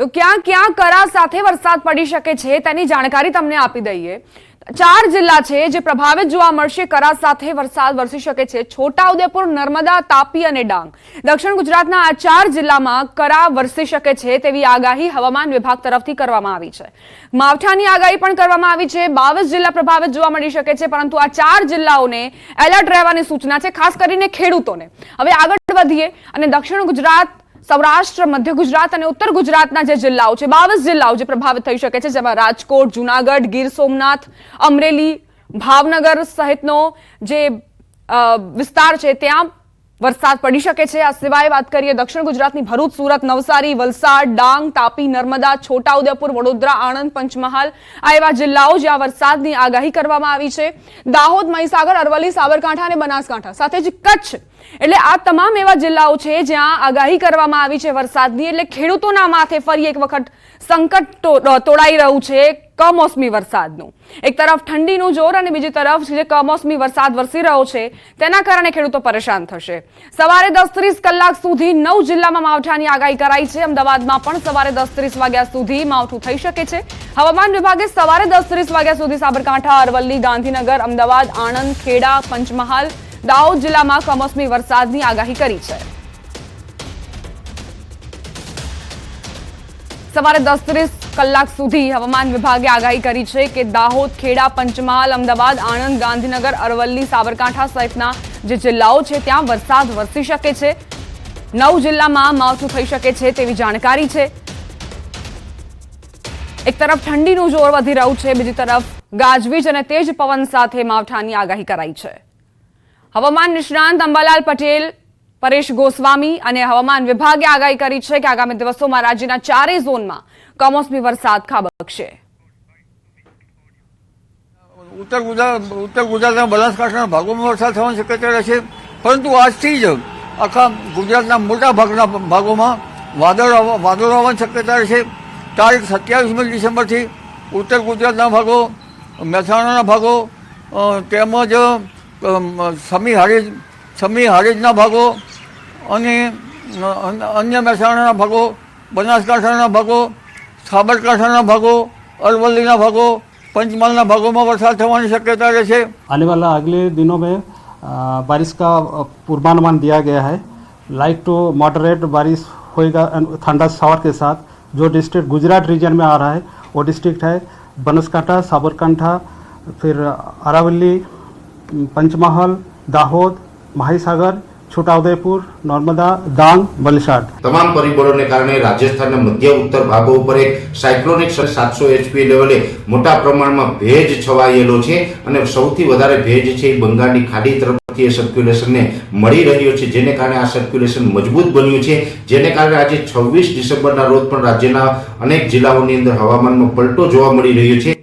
તો ક્યાં ક્યાં કરા સાથે વરસાદ પડી શકે છે તેની જાણકારી તમને આપી દઈએ. ચાર જિલ્લા છે જે પ્રભાવિત જોવા મળશે કરા સાથે વરસાદ વરસી શકે છે. છોટાઉદેપુર નર્મદા, તાપી અને ડાંગ. દક્ષિણ ગુજરાતના આ ચાર જિલ્લામાં કરા વરસી શકે છે તેવી આગાહી હવામાન વિભાગ તરફથી કરવામાં આવી છે. માવઠાની આગાહી પણ કરવામાં આવી છે. બાવીસ જિલ્લા પ્રભાવિત જોવા મળી શકે છે, પરંતુ આ ચાર જિલ્લાઓને એલર્ટ રહેવાની સૂચના છે, ખાસ કરીને ખેડૂતોને. હવે આગળ વધીએ અને દક્ષિણ ગુજરાત સૌરાષ્ટ્ર, મધ્ય ગુજરાત અને ઉત્તર ગુજરાતના જે જિલ્લાઓ છે, બાવીસ જિલ્લાઓ જે પ્રભાવિત થઈ શકે છે, જેમાં રાજકોટ, જુનાગઢ, ગીર સોમનાથ, અમરેલી, ભાવનગર સહિતનો જે વિસ્તાર છે, ત્યાં વરસાદ પડી શકે છે. આ સિવાય વાત કરીએ દક્ષિણ ગુજરાતની ભરૂચ, સુરત, નવસારી, વલસાડ, ડાંગ, તાપી, નર્મદા, છોટાઉદેપુર, વડોદરા, આણંદ, પંચમહાલ આ એવા જિલ્લાઓ જ્યાં વરસાદની આગાહી કરવામાં આવી છે. દાહોદ, મહીસાગર, અરવલ્લી, સાબરકાંઠા અને બનાસકાંઠા સાથે જ કચ્છ એટલે આ તમામ એવા જિલ્લાઓ છે જ્યાં આગાહી કરવામાં આવી છે વરસાદની, એટલે ખેડૂતોના માથે ફરી એક વખત સંકટ તોડાઈ રહ્યું છે કમોસમી વરસાદનું. એક તરફ ઠંડીનું જોર અને બીજી તરફ જે કમોસમી વરસાદ વરસી રહ્યો છે, તેના કારણે ખેડૂતો પરેશાન થશે. સવારે દસ ત્રીસ કલાક સુધી નવ જિલ્લામાં માવઠાની આગાહી કરાઈ છે. અમદાવાદમાં પણ સવારે દસ ત્રીસ વાગ્યા સુધી માવઠું થઈ શકે છે. હવામાન વિભાગે સવારે દસ ત્રીસ વાગ્યા સુધી સાબરકાંઠા, અરવલ્લી, ગાંધીનગર, અમદાવાદ, આણંદ, ખેડા, પંચમહાલ દાહોદ જિલ્લામાં કમોસમી વરસાદની આગાહી કરી છે. સવારે દસ ત્રીસ કલાક સુધી હવામાન વિભાગે આગાહી કરી છે કે દાહોદ, ખેડા, પંચમહાલ, અમદાવાદ, આણંદ, ગાંધીનગર, અરવલ્લી, સાબરકાંઠા સહિતના જે જિલ્લાઓ છે, ત્યાં વરસાદ વરસી શકે છે. નવ જિલ્લામાં માવઠું થઈ શકે છે તેવી જાણકારી છે. એક તરફ ઠંડીનું જોર વધી રહ્યું છે, બીજી તરફ ગાજવીજ અને તેજ પવન સાથે માવઠાની આગાહી કરાઈ છે. હવામાન નિષ્ણાંત અંબાલાલ પટેલ, પરેશ ગોસ્વામી અને હવામાન વિભાગે આગાહી કરી છે કે આગામી દિવસોમાં રાજ્યના ચારેય ઝોનમાં કમોસમી વરસાદ ખાબકશે. ઉત્તર ગુજરાત, ઉત્તર ગુજરાતના બનાસકાંઠાના ભાગોમાં વરસાદ થવાની શક્યતા રહેશે, પરંતુ આજથી જ આખા ગુજરાતના મોટા ભાગના ભાગોમાં વાદળ વાદળો આવવાની શક્યતા રહેશે. તારીખ સત્યાવીસમી ડિસેમ્બરથી ઉત્તર ગુજરાતના ભાગો, મહેસાણાના ભાગો તેમજ સમી હારીજ સમી હારીજના ભાગો અને અ, અન્ય મહેસાણાના ભાગો બનાસકાંઠાના ભાગો સાબરકાંઠાના ભાગો અરવલ્લીના ભાગો પંચમહાલના ભાગોમાં વરસાદ થવાની શક્યતા રહેશે आने वाला अगले दिनों में अ, बारिश का अ, पूर्वानुमान दिया गया है लाइट टू मॉडरेट बारिश होएगा ठंडा शावर के साथ जो डिस्ट्रिक्ट गुजरात रीजन में आ रहा है वो डिस्ट्रिक्ट है बनासकांठा साबरकांठा फिर अरावली પંચમહાલ, દાહોદ, મહીસાગર, છોટાઉદેપુર, નર્મદા, ડાંગ, વલસાડ. તમામ પરિબળોને કારણે રાજસ્થાનના મધ્ય, ઉત્તર ભાગો ઉપર એક સાયક્લોનિક સાતસો એચપી લેવલે મોટા પ્રમાણમાં ભેજ છવાયેલો છે અને સૌથી વધારે ભેજ છે એ બંગાળની ખાડી તરફથી એ સર્ક્યુલેશનને મળી રહ્યો છે, જેને કારણે આ સર્ક્યુલેશન મજબૂત બન્યું છે, જેને કારણે આજે છવ્વીસ ડિસેમ્બરના રોજ પણ રાજ્યના અનેક જિલ્લાઓની અંદર હવામાનનો પલટો જોવા મળી રહ્યો છે.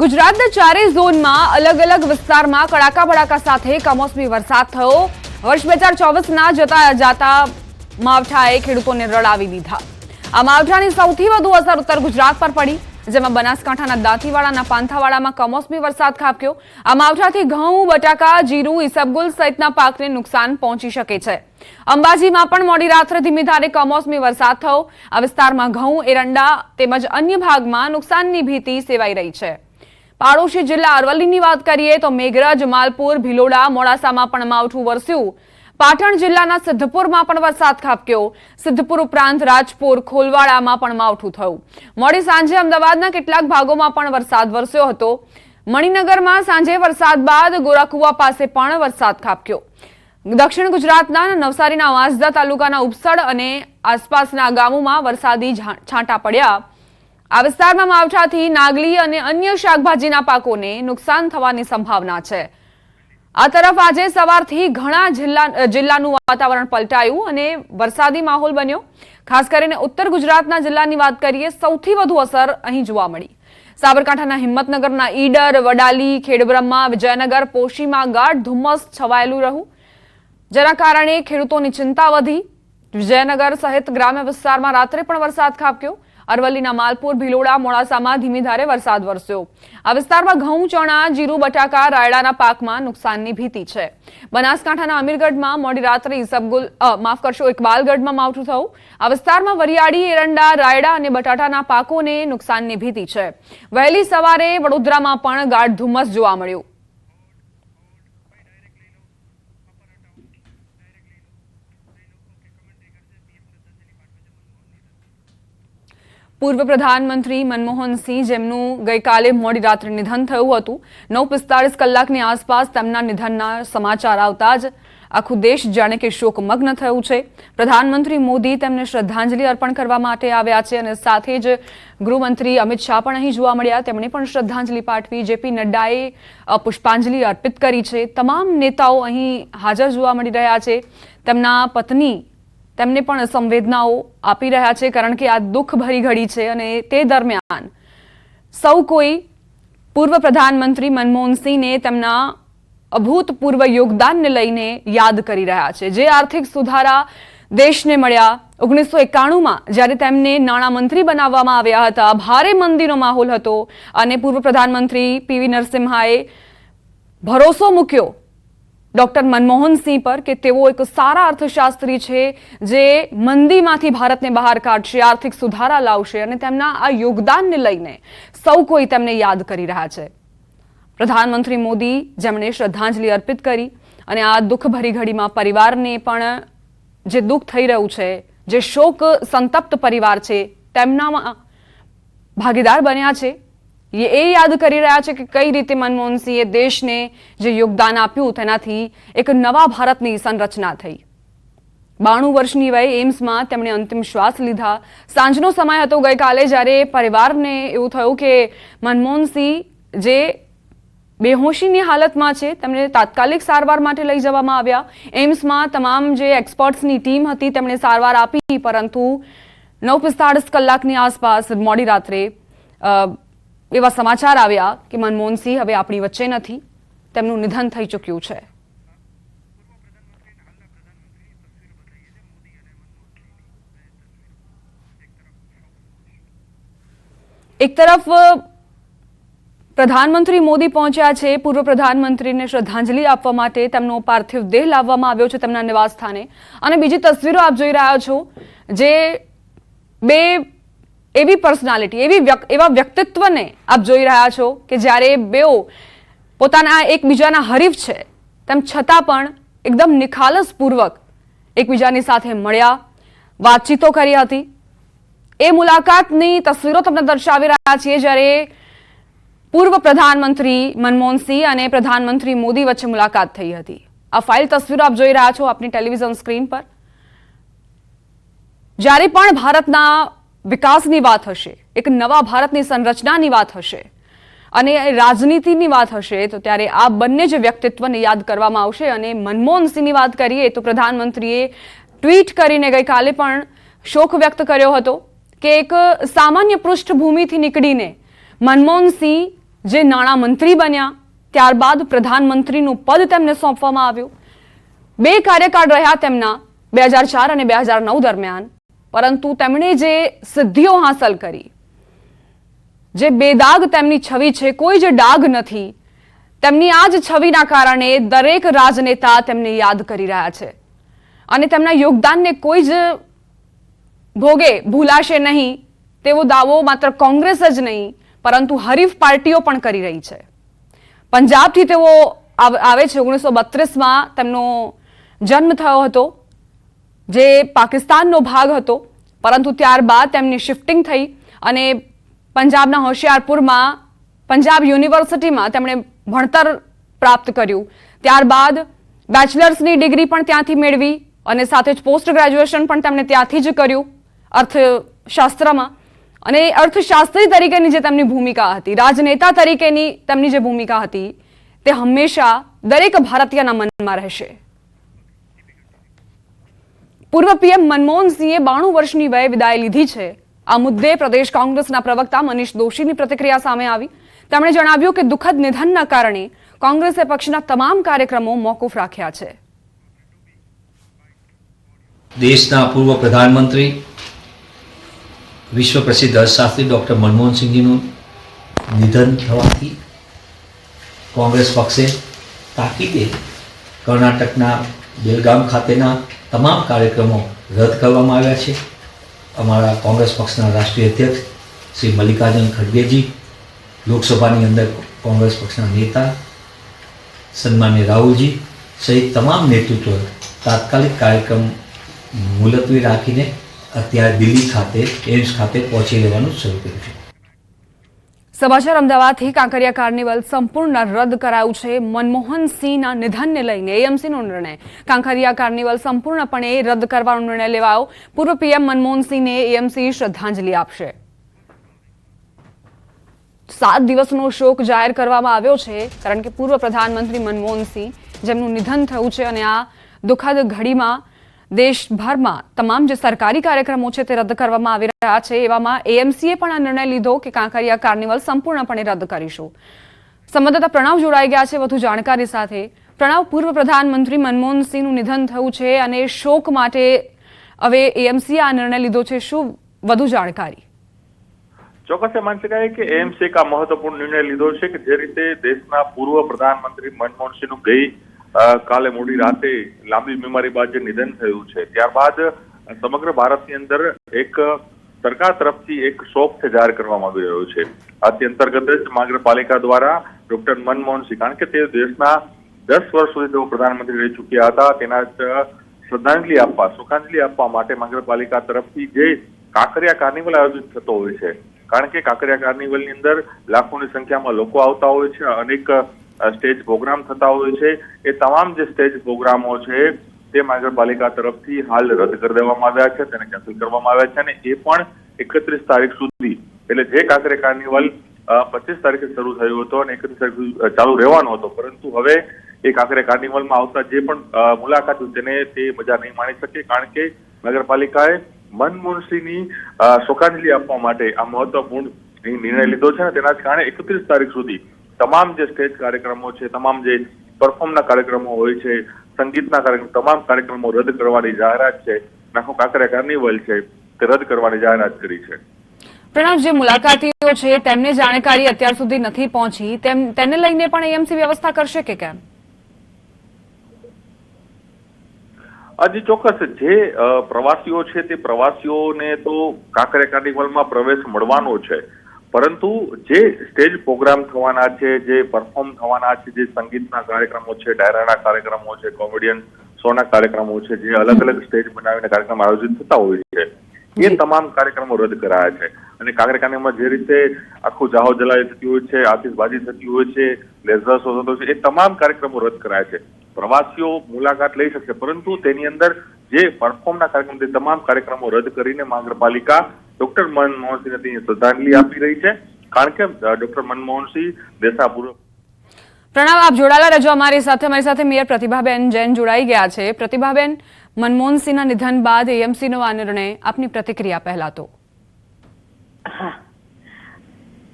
ગુજરાતના ચારેય ઝોનમાં અલગ અલગ વિસ્તારમાં કડાકા ભડાકા સાથે કમોસમી વરસાદ થયો. વર્ષ બે હજાર ચોવીસના જતા જાતા માવઠાએ ખેડૂતોને રડાવી દીધા. આ માવઠાની સૌથી વધુ અસર ઉત્તર ગુજરાત પર પડી, જેમાં બનાસકાંઠાના દાંતીવાડાના પાંથાવાડામાં કમોસમી વરસાદ ખાબક્યો. આ માવઠાથી ઘઉં, બટાકા, જીરું, ઈસબગુલ સહિતના પાકને નુકસાન પહોંચી શકે છે. અંબાજીમાં પણ મોડી રાત્રે ધીમી ધારે કમોસમી વરસાદ થયો. આ વિસ્તારમાં ઘઉં, એરંડા તેમજ અન્ય ભાગમાં નુકસાનની ભીતિ સેવાઈ રહી છે. પાડોશી જિલ્લા અરવલ્લીની વાત કરીએ તો મેઘરજ, માલપુર, ભિલોડા, મોડાસામાં પણ માવઠું વરસ્યું. પાટણ જિલ્લાના સિદ્ધપુરમાં પણ વરસાદ ખાબક્યો. સિદ્ધપુર ઉપરાંત રાજપુર, ખોલવાડામાં પણ માવઠું થયું. મોડી સાંજે અમદાવાદના કેટલાક ભાગોમાં પણ વરસાદ વરસ્યો હતો. મણિનગરમાં સાંજે વરસાદ બાદ ગોરાકુવા પાસે પણ વરસાદ ખાબક્યો. દક્ષિણ ગુજરાતના નવસારીના વાંસદા તાલુકાના ઉપસડ અને આસપાસના ગામોમાં વરસાદી છાંટા પડ્યા. આ વિસ્તારમાં માવઠાથી નાગલી અને અન્ય શાકભાજીના પાકોને નુકસાન થવાની સંભાવના છે. આ તરફ આજે સવારથી ઘણા જિલ્લા જિલ્લાનું વાતાવરણ પલટાયું અને વરસાદી માહોલ બન્યો. ખાસ કરીને ઉત્તર ગુજરાતના જિલ્લાની વાત કરીએ, સૌથી વધુ અસર અહીં જોવા મળી. સાબરકાંઠાના હિંમતનગરના ઈડર, વડાલી, ખેડબ્રહ્મા, વિજયનગર, પોશીમાં ગાઢ ધુમ્મસ છવાયેલું રહ્યું. જેના કારણે ખેડૂતોની ચિંતા વધી. વિજયનગર સહિત ગ્રામ્ય વિસ્તારમાં રાત્રે પણ વરસાદ ખાબક્યો. અરવલ્લીના માલપુર, ભિલોડા, મોડાસામાં ધીમી ધારે વરસાદ વરસ્યો. આ વિસ્તારમાં ઘઉં, ચણા, જીરું, બટાકા, રાયડાના પાકમાં નુકસાનની ભીતિ છે. બનાસકાંઠાના અમીરગઢમાં મોડી રાત્રે ઇસબગુલ માફ કરશો, ઇકબાલગઢમાં માવઠું થયું. આ વિસ્તારમાં વરિયાળી, એરંડા, રાયડા અને બટાટાના પાકોને નુકસાનની ભીતિ છે. વહેલી સવારે વડોદરામાં પણ ગાઢ ધુમ્મસ જોવા મળ્યું. પૂર્વ પ્રધાનમંત્રી મનમોહન સિંહ જેમનું ગઈકાલે મોડી રાત્રે નિધન થયું હતું. નવ પિસ્તાળીસ કલાકની આસપાસ તેમના નિધનના સમાચાર આવતા જ આખું દેશ જાણે કે શોકમગ્ન થયું છે. પ્રધાનમંત્રી મોદી તેમને શ્રદ્ધાંજલિ અર્પણ કરવા માટે આવ્યા છે અને સાથે જ ગૃહમંત્રી અમિત શાહ પણ અહીં જોવા મળ્યા. તેમણે પણ શ્રદ્ધાંજલિ પાઠવી. જેપી નડ્ડાએ પુષ્પાંજલિ અર્પિત કરી છે. તમામ નેતાઓ અહીં હાજર જોવા મળી રહ્યા છે. તેમના પત્ની તેમને પણ સંવેદનાઓ આપી રહ્યા છે કારણ કે આ દુઃખભરી ઘડી છે અને તે દરમિયાન સૌ કોઈ પૂર્વ પ્રધાનમંત્રી મનમોહન સિંહને તેમના અભૂતપૂર્વ યોગદાનને લઈને યાદ કરી રહ્યા છે. જે આર્થિક સુધારા દેશને મળ્યા ઓગણીસો એકાણુંમાં જ્યારે તેમને નાણામંત્રી બનાવવામાં આવ્યા હતા. ભારે મંદીનો માહોલ હતો અને પૂર્વ પ્રધાનમંત્રી પીવી નરસિમ્હાએ ભરોસો મૂક્યો ડોક્ટર મનમોહન સિંહ પર કે તેઓ એક સારા અર્થશાસ્ત્રી છે જે મંદીમાંથી ભારતને બહાર કાઢશે, આર્થિક સુધારા લાવશે અને તેમના આ યોગદાનને લઈને સૌ કોઈ તેમને યાદ કરી રહ્યા છે. પ્રધાનમંત્રી મોદી જેમણે શ્રદ્ધાંજલિ અર્પિત કરી અને આ દુઃખભરી ઘડીમાં પરિવારને પણ જે દુઃખ થઈ રહ્યું છે, જે શોક સંતપ્ત પરિવાર છે, તેમનામાં ભાગીદાર બન્યા છે. એ યાદ કરી રહ્યા છે કે કઈ રીતે મનમોહનસિંહે દેશને જે યોગદાન આપ્યું તેનાથી એક નવા ભારતની સંરચના થઈ. બાણું વર્ષની વયે એમ્સમાં તેમણે અંતિમ શ્વાસ લીધા. સાંજનો સમય હતો ગઈકાલે જ્યારે પરિવારને એવું થયું કે મનમોહનસિંહ જે બેહોશીની હાલતમાં છે તેમને તાત્કાલિક સારવાર માટે લઈ જવામાં આવ્યા. એમ્સમાં તમામ જે એક્સપર્ટ્સની ટીમ હતી, તેમણે સારવાર આપી, પરંતુ નવ પિસ્તાળીસ કલાકની આસપાસ મોડી રાત્રે એવા સમાચાર આવ્યા કે મનમોહનસિંહ હવે આપણી વચ્ચે નથી. તેમનું નિધન થઈ ચૂક્યું છે. એક તરફ પ્રધાનમંત્રી મોદી પહોંચ્યા છે. પૂર્વ પ્રધાનમંત્રીને શ્રદ્ધાંજલિ આપવા માટે તેમનો પાર્થિવ દેહ લાવવામાં આવ્યો છે તેમના નિવાસ સ્થાને. અને બીજી તસવીરો આપ જોઈ રહ્યા છો, જે બે એવી પર્સનાલિટી એવી એવા વ્યક્તિત્વને આપ જોઈ રહ્યા છો કે જ્યારે બેઓ પોતાના એકબીજાના હરીફ છે, તેમ છતાં પણ એકદમ નિખાલસપૂર્વક એકબીજાની સાથે મળ્યા, વાતચીતો કરી હતી. એ મુલાકાતની તસવીરો તમને દર્શાવી રહ્યા છીએ જ્યારે પૂર્વ પ્રધાનમંત્રી મનમોહન સિંહ અને પ્રધાનમંત્રી મોદી વચ્ચે મુલાકાત થઈ હતી. આ ફાઇલ તસવીરો આપ જોઈ રહ્યા છો આપની ટેલિવિઝન સ્ક્રીન પર. જ્યારે પણ ભારતના વિકાસની વાત હશે, એક નવા ભારતની સંરચનાની વાત હશે અને રાજનીતિની વાત હશે, તો ત્યારે આ બંને જ વ્યક્તિત્વને યાદ કરવામાં આવશે અને મનમોહનસિંહની વાત કરીએ, તો પ્રધાનમંત્રીએ ટ્વીટ કરીને ગઈકાલે પણ શોક વ્યક્ત કર્યો હતો કે એક સામાન્ય પૃષ્ઠભૂમિથી નીકળીને મનમોહનસિંહ જે નાણામંત્રી બન્યા, ત્યારબાદ પ્રધાનમંત્રીનું પદ તેમને સોંપવામાં આવ્યું. બે કાર્યકાળ રહ્યા તેમના, બે હજાર ચાર અને બે હજાર નવ દરમિયાન. પરંતુ તેમણે જે સિદ્ધિઓ હાંસલ કરી, જે બેદાગ તેમની છવી છે, કોઈ જ ડાઘ નથી. તેમની આ જ છવિના કારણે દરેક રાજનેતા તેમને યાદ કરી રહ્યા છે. અને તેમના યોગદાનને કોઈ જ ભોગે, ભૂલાશે નહીં, તેવો દાવો માત્ર કોંગ્રેસ જ નહીં, પરંતુ હરીફ પાર્ટીઓ પણ કરી રહી છે. પંજાબથી તેઓ આવે છે, ઓગણીસો બત્રીસમાં તેમનો જન્મ થયો હતો. જે પાકિસ્તાનનો ભાગ હતો. પરંતુ ત્યારબાદ તેમની શિફ્ટિંગ થઈ અને પંજાબના હોશિયારપુરમાં, પંજાબ યુનિવર્સિટીમાં તેમણે ભણતર પ્રાપ્ત કર્યું. ત્યારબાદ બેચલર્સની ડિગ્રી પણ ત્યાંથી મેળવી અને સાથે જ પોસ્ટ ગ્રેજ્યુએશન પણ તેમણે ત્યાંથી જ કર્યું અર્થશાસ્ત્રમાં. અને અર્થશાસ્ત્રી તરીકેની જે તેમની ભૂમિકા હતી, રાજનેતા તરીકેની તેમની જે ભૂમિકા હતી, તે હંમેશા દરેક ભારતીયના મનમાં રહેશે. પૂર્વ પીએમ મનમોહન બાણું વર્ષની વયે વિદાય લીધી છે. આ મુદ્દે પ્રદેશ કોંગ્રેસના પ્રવક્તા મનીષ દોશીની પ્રતિક્રિયા સામે આવી. તેમણે જણાવ્યું કે દુઃખદ નિધનના કારણે કોંગ્રેસે પક્ષના તમામ કાર્યક્રમો મોકૂફ રાખ્યા છે. દેશના પૂર્વ પ્રધાનમંત્રી, વિશ્વ પ્રસિદ્ધ અર્થશાસ્ત્રી ડૉક્ટર મનમોહનસિંહજીનું નિધન થવાથી કોંગ્રેસ પક્ષે તાકીદે કર્ણાટકના બેલગામ ખાતેના તમામ કાર્યક્રમો રદ કરવામાં આવ્યા છે. અમારા કોંગ્રેસ પક્ષના રાષ્ટ્રીય અધ્યક્ષ શ્રી મલ્લિકાર્જુન ખડગેજી, લોકસભાની અંદર કોંગ્રેસ પક્ષના નેતા સન્માન્ય રાહુલજી સહિત તમામ નેતૃત્વ તાત્કાલિક કાર્યક્રમ મુલતવી રાખીને અત્યારે દિલ્હી ખાતે એમ્સ ખાતે પહોંચી લેવાનું શરૂ કર્યું છે. સમાચાર અમદાવાદથી કાંકરિયા કાર્નિવલ સંપૂર્ણ રદ કરાયું છે. મનમોહન સિંહના નિધનને લઈને એએમસીનો નિર્ણય. કાંકરિયા કાર્નિવલ સંપૂર્ણપણે રદ કરવાનો નિર્ણય લેવાયો. પૂર્વ પીએમ મનમોહન સિંહને એએમસી શ્રદ્ધાંજલિ આપશે. સાત દિવસનો શોક જાહેર કરવામાં આવ્યો છે, કારણ કે પૂર્વ પ્રધાનમંત્રી મનમોહન સિંહ જેમનું નિધન થયું છે અને આ દુઃખદ ઘડીમાં દેશભરમાં તમામ જે સરકારી કાર્યક્રમો છે તે રદ કરવામાં આવી રહ્યા છે. એવામાં એએમસીએ પણ આ નિર્ણય લીધો કે કાંકરિયા કાર્નિવલ સંપૂર્ણપણે રદ કરીશું. સંવાદદાતા પ્રણવ જોડાઈ ગયા છે વધુ જાણકારી સાથે. પ્રણવ, પૂર્વ પ્રધાનમંત્રી મનમોહનસિંહનું નિધન થયું છે અને શોક માટે હવે એએમસીએ આ નિર્ણય લીધો છે. શું વધુ જાણકારી? ચોક્કસ માની શકાય કે એએમસી એક આ મહત્વપૂર્ણ નિર્ણય લીધો છે કે જે રીતે દેશના પૂર્વ પ્રધાનમંત્રી મનમોહનસિંહનું ગઈ કાલે મોડી રાતે લાંબી બીમારી બાદ જે નિધન થયું છે, ત્યારબાદ સમગ્ર ભારતની અંદર એક સરકાર તરફથી એક શોક જાહેર કરવામાં આવી રહ્યો છે. આથી અંતર્ગત જ મહાનગરપાલિકા દ્વારા ડોક્ટર મનમોહન સિંહ, કારણ કે તે દેશના દસ વર્ષ સુધી તેઓ પ્રધાનમંત્રી રહી ચૂક્યા હતા, તેના શ્રદ્ધાંજલિ આપવા શોકાંજલિ આપવા માટે મહાનગરપાલિકા તરફથી જે કાંકરિયા કાર્નિવલ આયોજિત થતો હોય છે. કારણ કે કાંકરિયા કાર્નિવલની અંદર લાખોની સંખ્યામાં લોકો આવતા હોય છે, અનેક સ્ટેજ પ્રોગ્રામ થતા હોય છે. એ તમામ જે સ્ટેજ પ્રોગ્રામો છે તે મહાનગરપાલિકા તરફથી હાલ રદ કરી દેવામાં આવ્યા છે, તેને કેન્સલ કરવામાં આવ્યા છે અને એ પણ એકત્રીસ તારીખ સુધી. એટલે જે કાંકરે કાર્નિવલ પચીસ તારીખે શરૂ થયો હતો અને એકત્રીસ તારીખ ચાલુ રહેવાનો હતો. પરંતુ હવે એ કાંકરે કાર્નિવલમાં આવતા જે પણ મુલાકાત તેને તે મજા નહીં માણી શકે કારણ કે નગરપાલિકાએ મનમોહનસિંહની શોકાંજલિ આપવા માટે આ મહત્વપૂર્ણ નિર્ણય લીધો છે અને તેના કારણે એકત્રીસ તારીખ સુધી તમામ જે સ્ટેજ કાર્યક્રમો છે તમામ જે પરફોર્મના કાર્યક્રમો હોય છે સંગીતના કાર્યક્રમ તમામ કાર્યક્રમો રદ કરવાની જાહેરાત છે નાખો કાંકરિયા કાર્નિવલ છે તે રદ કરવાની જાહેરાત કરી છે. પ્રણવ જે મુલાકાતીઓ છે તેમને જાણકારી અત્યાર સુધી નથી પહોંચી. તેમ તેને લઈને પણ એએમસી વ્યવસ્થા કરશે કે કેમ? હજી ચોક્કસ જે પ્રવાસીઓ છે તે પ્રવાસીઓને તો કાંકરિયા કાર્નિવલમાં પ્રવેશ મળવાનો છે. પરંતુ જે સ્ટેજ પ્રોગ્રામ થવાના છે જે પરફોર્મ થવાના છે જે સંગીતના કાર્યક્રમો છે ડાયરાના કાર્યક્રમો છે કોમેડિયન શોના કાર્યક્રમો છે જે અલગ અલગ સ્ટેજ બનાવીને કાર્યક્રમ આયોજિત થતા હોય છે એ તમામ કાર્યક્રમો રદ કરાયા છે. અને કાંકરિયા જે રીતે આખું જાહો જલાઈ થતી હોય છે આતિશબાજી થતી હોય છે લેઝર શો થતો છે એ તમામ કાર્યક્રમો રદ કરાયા છે. પ્રવાસીઓ મુલાકાત લઈ શકશે પરંતુ તેની અંદર જે પરફોર્મના કાર્યક્રમ તે તમામ કાર્યક્રમો રદ કરીને મહાનગરપાલિકા ડોક્ટર મનમોહનસિંહને તેની શ્રદ્ધાંજલિ આપી રહી છે. કારણ કે ડોક્ટર મનમોહન સિંહ દેશના પૂર્વ પ્રણવ આપ જોડાયેલા રહેજો અમારી સાથે. અમારી સાથે મેયર પ્રતિભાબેન જૈન જોડાઈ ગયા છે. પ્રતિભાબેન મનમોહનસિંહના નિધન બાદ એએમસીનો આ નિર્ણય આપની પ્રતિક્રિયા પહેલા તો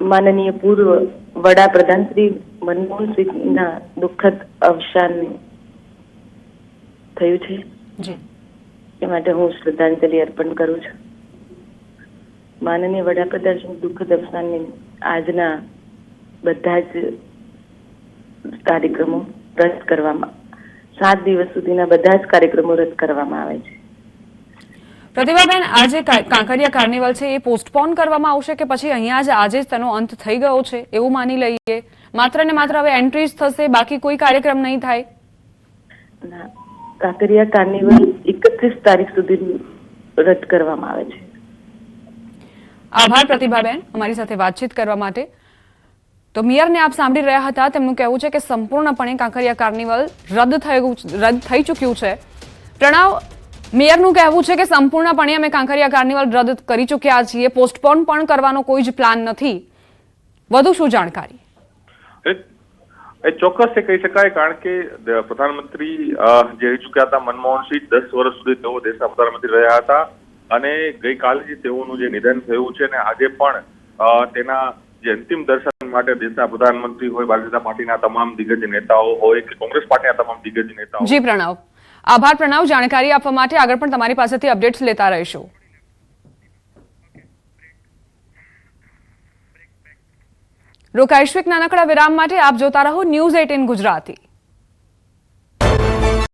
માનનીય પૂર્વ વડાપ્રધાન શ્રી મનમોહનસિંહના દુઃખદ અવસાન થયું છે. જી. એ માટે હું શ્રદ્ધાંજલિ અર્પણ કરું છું. માનનીય વડાપ્રધાન શ્રી દુઃખદ અવસાનની આજના બધા જ કાર્યક્રમો રદ કરવામાં સાત દિવસ સુધીના બધા જ કાર્યક્રમો રદ કરવામાં આવે છે. પ્રતિભાબેન આજે કાંકરિયા કાર્નિવલ છે એ પોસ્ટપોન કરવામાં આવશે કે પછી અહીંયા જ આજે જ તેનો અંત થઈ ગયો છે એવું માની લઈએ? માત્ર ને માત્ર હવે એન્ટ્રી જ થશે બાકી કોઈ કાર્યક્રમ નહીં થાય? કાંકરિયા કાર્નિવલ એકત્રીસ તારીખ સુધી રદ કરવામાં આવે છે. આભાર પ્રતિભાબેન અમારી સાથે વાતચીત કરવા માટે. તો મિયરને આપ સાંભળી રહ્યા હતા, તેમનું કહેવું છે કે સંપૂર્ણપણે કાંકરિયા કાર્નિવલ રદ થયું રદ થઈ ચૂક્યું છે. પ્રણવ, મેયરનું કહેવું છે કે સંપૂર્ણપણે અમે કાંકરિયા કાર્નિવલ રદ કરી ચૂક્યા છીએ, પોસ્ટપોન પણ કરવાનો કોઈ જ પ્લાન નથી. વધુ શું જાણકારી? એ ચોક્કસ કહી શકાય, કારણ કે પ્રધાનમંત્રી જે ચૂક્યા હતા મનમોહન સિંહ દસ વર્ષ સુધી તેઓ દેશના પ્રધાનમંત્રી રહ્યા હતા. અને ગઈકાલે જ તેઓનું જે નિધન થયું છે ને આજે પણ તેના જે અંતિમ દર્શન માટે દેશના પ્રધાનમંત્રી હોય, ભારતીય જનતા પાર્ટીના તમામ દિગ્ગજ નેતાઓ હોય કે કોંગ્રેસ પાર્ટીના તમામ દિગ્ગજ નેતાઓ જી, પ્રણવ. આભાર, પ્રણવ. જાણકારી આપવા માટે આગળ પણ તમારી પાસેથી અપડેટ્સ લેતા રહીશું. રોકાઈશ્વિક નાનકડા વિરામ માટે આપ જોતા રહો ન્યૂઝ એટીન ગુજરાતી.